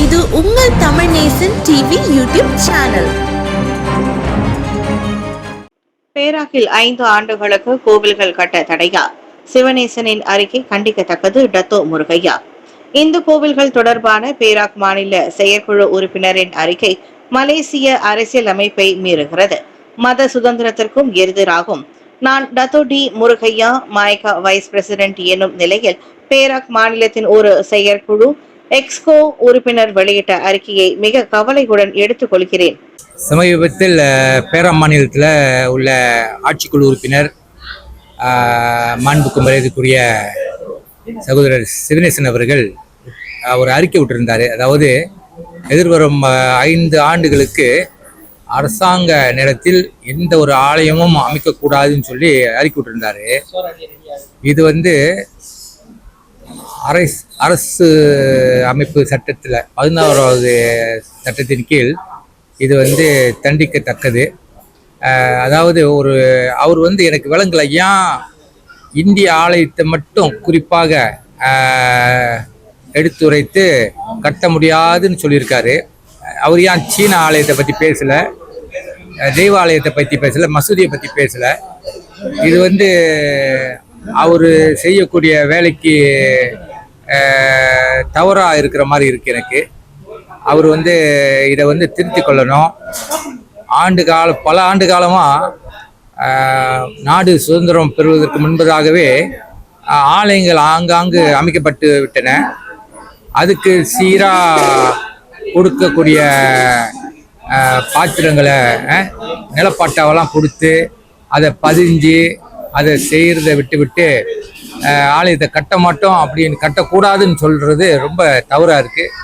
உங்கள் Tamil Nesan TV YouTube channel. பேராக்கில் ஐந்து ஆண்டுகளுக்கு கோவில்கள் கட்ட தடையா? சிவநேசனின் அறிக்கை கண்டிக்கத்தக்கது டத்தோ முருகையா? இந்து கோவில்கள் தொடர்பான பேராக் மாநில செயற்குழு உறுப்பினரின் அறிக்கை மலேசிய அரசியல் அமைப்பை மீறுகிறது. மத சுதந்திரத்திற்கும் எதிராகும். நான் Dato T Murugaiah மாயக்கா vice president என்னும் நிலையில் பேராக் மாநிலத்தின் ஒரு செயற்குழு எக்ஸ்கோ உறுப்பினர் வெளியிட்ட அறிக்கையை மிக கவலையுடன் எடுத்துக் கொள்கிறேன் சமீபத்தில் பேரா பேரம் மாநிலத்தில் உள்ள ஆட்சிக்குழு உறுப்பினர் மாண்புக்கு மரியாதைக்குரிய சகோதரர் சிவனேசன் அவர்கள் ஒரு அறிக்கை விட்டிருந்தார். அதாவது எதிர்வரும் ஐந்து ஆண்டுகளுக்கு அரசாங்க நேரத்தில் எந்த ஒரு ஆலயமும் அமைக்கக்கூடாதுன்னு சொல்லி அறிக்கை விட்டிருந்தாரு. இது வந்து அரசு அரசு அமைப்பு சட்டத்தில் பதினாறாவது சட்டத்தின் கீழ் இது வந்து தண்டிக்கத்தக்கது. அதாவது ஒரு அவர் வந்து எனக்கு விளங்கலை ஏன் இந்திய ஆலயத்தை மட்டும் குறிப்பாக எடுத்துரைத்து கட்ட முடியாதுன்னு சொல்லியிருக்காரு. அவர் ஏன் சீன ஆலயத்தை பற்றி பேசலை தெய்வாலயத்தை பற்றி பேசலை மசூதியை பற்றி பேசலை? இது வந்து அவர் செய்யக்கூடிய வேலைக்கு தவறாக இருக்கிற மாதிரி இருக்கு எனக்கு. அவர் வந்து இதை வந்து திருத்தி கொள்ளணும். ஆண்டு கால பல ஆண்டு காலமாக நாடு சுதந்திரம் பெறுவதற்கு முன்பதாகவே ஆலயங்கள் ஆங்காங்கு அமைக்கப்பட்டு விட்டன. அதுக்கு சீராக கொடுக்கக்கூடிய பாத்திரங்களை நிலப்பாட்டாவெல்லாம் நிலப்பட்டாவெல்லாம் கொடுத்து அதை பதிஞ்சு அதை செய்கிறத விட்டு விட்டு ஆலயத்தை கட்ட மாட்டோம் அப்படின்னு கட்டக்கூடாதுன்னு சொல்கிறது ரொம்ப தவறாக இருக்குது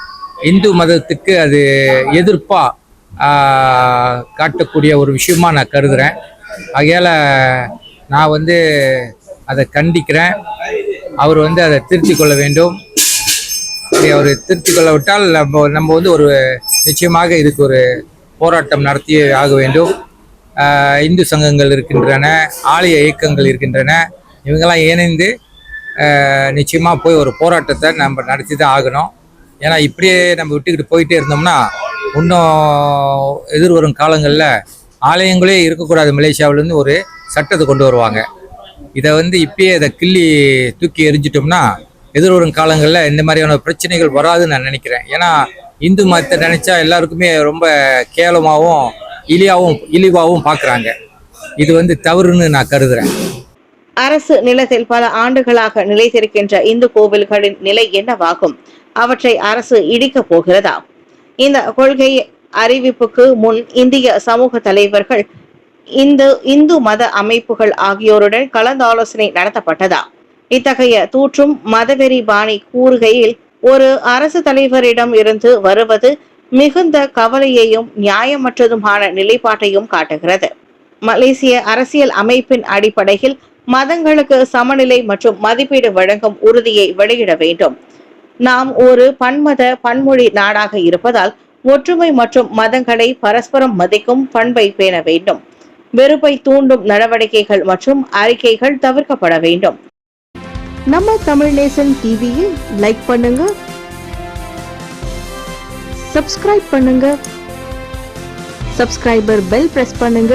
இந்து மதத்துக்கு அது எதிர்ப்பாக காட்டக்கூடிய ஒரு விஷயமா நான் கருதுகிறேன் ஆகையால் நான் வந்து அதை கண்டிக்கிறேன். அவர் வந்து அதை திருத்திக் கொள்ள வேண்டும். அப்படி அவர் திருத்திக் கொள்ள விட்டால் நம்ம நம்ம வந்து ஒரு நிச்சயமாக இதுக்கு ஒரு போராட்டம் நடத்தியே ஆக வேண்டும். இந்து சங்கங்கள் இருக்கின்றன ஆலய இயக்கங்கள் இருக்கின்றன. இவங்கெல்லாம் இணைந்து நிச்சயமாக போய் ஒரு போராட்டத்தை நம்ம நடத்தி தான் ஆகணும். ஏன்னா இப்படியே நம்ம விட்டுக்கிட்டு போயிட்டே இருந்தோம்னா இன்னும் எதிர்வரும் காலங்களில் ஆலயங்களே இருக்கக்கூடாது. மலேசியாவிலேருந்து ஒரு சட்டத்தை கொண்டு வருவாங்க. இதை வந்து இப்பயே இதை கிள்ளி தூக்கி எரிஞ்சிட்டோம்னா எதிர்வரும் காலங்களில் இந்த மாதிரியான பிரச்சனைகள் வராதுன்னு நான் நினைக்கிறேன். ஏன்னா இந்து மதத்தை நினச்சா எல்லாருக்குமே ரொம்ப கேவலமாகவும் இழியாவும் இழிவாகவும் பார்க்குறாங்க. இது வந்து தவறுன்னு நான் கருதுகிறேன் அரசு நிலத்தில் பல ஆண்டுகளாக நிலைத்திருக்கின்ற இந்து கோவில்களின் நிலை என்னவாகும்? அவற்றை அரசு இடிக்கப் போகிறதா? இந்த கொள்கை அறிவிப்புக்கு முன் இந்திய சமூக தலைவர்கள் இந்து இந்து மத அமைப்புகள் ஆகியோருடன் கலந்தாலோசனை நடத்தப்பட்டதா? இத்தகைய தூற்றும் மதவெறி பாணி கூறுகையில் ஒரு அரசு தலைவரிடம் இருந்து வருவது மிகுந்த கவலையையும் நியாயமற்றதுமான நிலைப்பாட்டையும் காட்டுகிறது. மலேசிய அரசியல் அமைப்பின் அடிப்படையில் மதங்களுக்கு சமநிலை மற்றும் மதிப்பீடு வழங்கும் உறுதியை வெளியிட வேண்டும். நாம் ஒரு பன்மத பன்மொழி நாடாக இருப்பதால் ஒற்றுமை மற்றும் மதங்களை பரஸ்பரம் மதிக்கும் பண்பை பேண வேண்டும். வெறுப்பை தூண்டும் நடவடிக்கைகள் மற்றும் அறிக்கைகள் தவிர்க்கப்பட வேண்டும். நம்ம தமிழ் நேசன் டிவியை லைக் பண்ணுங்க. சப்ஸ்கிரைப் பண்ணுங்க. சப்ஸ்கிரைபர் பெல் பிரஸ் பண்ணுங்க.